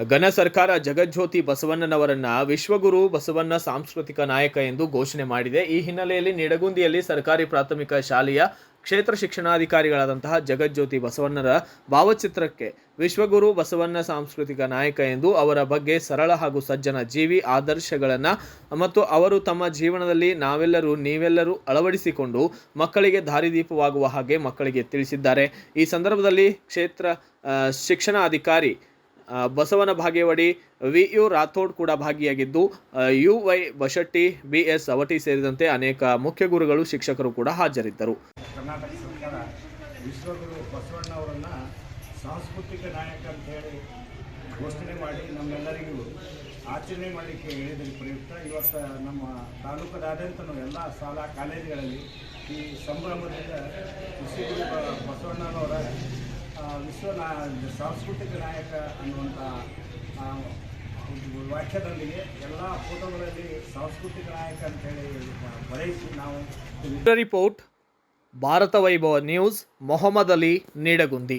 ಘನ ಸರ್ಕಾರ ಜಗಜ್ಯೋತಿ ಬಸವಣ್ಣನವರನ್ನ ವಿಶ್ವಗುರು ಬಸವಣ್ಣ ಸಾಂಸ್ಕೃತಿಕ ನಾಯಕ ಎಂದು ಘೋಷಣೆ ಮಾಡಿದೆ. ಈ ಹಿನ್ನೆಲೆಯಲ್ಲಿ ನಿಡಗುಂದಿಯಲ್ಲಿ ಸರ್ಕಾರಿ ಪ್ರಾಥಮಿಕ ಶಾಲೆಯ ಕ್ಷೇತ್ರ ಶಿಕ್ಷಣಾಧಿಕಾರಿಗಳಾದಂತಹ ಜಗಜ್ಯೋತಿ ಬಸವಣ್ಣರ ಭಾವಚಿತ್ರಕ್ಕೆ ವಿಶ್ವಗುರು ಬಸವಣ್ಣ ಸಾಂಸ್ಕೃತಿಕ ನಾಯಕ ಎಂದು ಅವರ ಬಗ್ಗೆ ಸರಳ ಹಾಗೂ ಸಜ್ಜನ ಜೀವಿ ಆದರ್ಶಗಳನ್ನು ಮತ್ತು ಅವರು ತಮ್ಮ ಜೀವನದಲ್ಲಿ ನಾವೆಲ್ಲರೂ ನೀವೆಲ್ಲರೂ ಅಳವಡಿಸಿಕೊಂಡು ಮಕ್ಕಳಿಗೆ ದಾರಿದೀಪವಾಗುವ ಹಾಗೆ ಮಕ್ಕಳಿಗೆ ತಿಳಿಸಿದ್ದಾರೆ. ಈ ಸಂದರ್ಭದಲ್ಲಿ ಕ್ಷೇತ್ರ ಶಿಕ್ಷಣ ಆ, ಬಸವನ ಭಾಗೇವಾಡಿ ವಿ ಯು ರಾಥೋಡ್ ಕೂಡ ಭಾಗಿಯಾಗಿದ್ದು U Y Bashetti B S Avati ಸೇರಿದಂತೆ ಅನೇಕ ಮುಖ್ಯ ಗುರುಗಳು, ಶಿಕ್ಷಕರು ಕೂಡ ಹಾಜರಿದ್ದರು. ಕರ್ನಾಟಕ ಸರ್ಕಾರ ಬಸವಣ್ಣವರನ್ನು ಸಾಂಸ್ಕೃತಿಕ ನಾಯಕ ಅಂತ ಹೇಳಿ ಘೋಷಣೆ ಮಾಡಿ ನಮ್ಮೆಲ್ಲರಿಗೂ ಆಚರಣೆ ಮಾಡಲಿಕ್ಕೆ ಹೇಳಿದ್ರ ಪ್ರಯುಕ್ತ. ಇವತ್ತು ನಮ್ಮ ತಾಲೂಕದಾದ್ಯಂತ ಎಲ್ಲ ಶಾಲಾ ಕಾಲೇಜುಗಳಲ್ಲಿ ಈ ಸಂಭ್ರಮದಿಂದ ವಿಶ್ವಗುರು ಬಸವಣ್ಣನವರ ವಿಶ್ವ ಸಾಂಸ್ಕೃತಿಕ ನಾಯಕ ಅನ್ನುವಂಥ ವಾಕ್ಯದೊಂದಿಗೆ ಎಲ್ಲ ಫೋಟೋಗಳಲ್ಲಿ ಸಾಂಸ್ಕೃತಿಕ ನಾಯಕ ಅಂತೇಳಿ ಬರೆಯಿಸಿ ನಾವು. Report Bharat Vaibhav news, Mohammed Ali Nidagundi.